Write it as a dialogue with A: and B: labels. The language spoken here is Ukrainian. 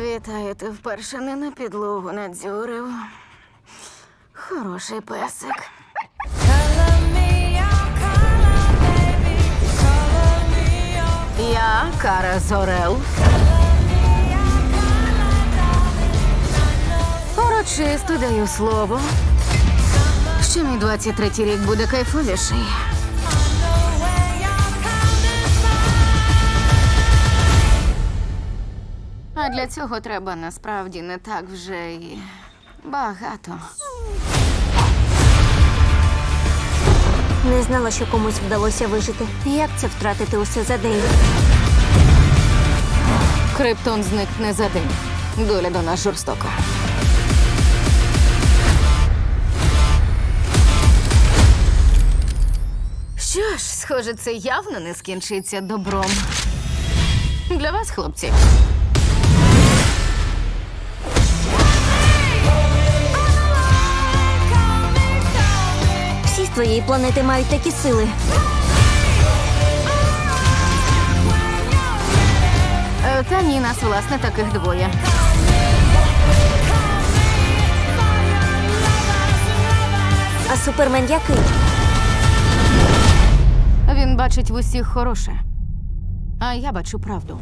A: Вітаю, ти вперше не на підлогу надзюрив. Хороший песик. Я Кара Зорел. Урочисто даю слово, що мій 23-й рік буде кайфовіший. А для цього треба насправді не так вже і багато.
B: Не знала, що комусь вдалося вижити. Як це втратити усе за день?
A: Криптон зникне за день. Доля до нас жорстока. Що ж, схоже, це явно не скінчиться добром. Для вас, хлопці.
B: Твоєї планети мають такі сили.
A: Е, Та ні, нас, власне, таких двоє.
B: А супермен який?
A: Він бачить в усіх хороше. А я бачу правду.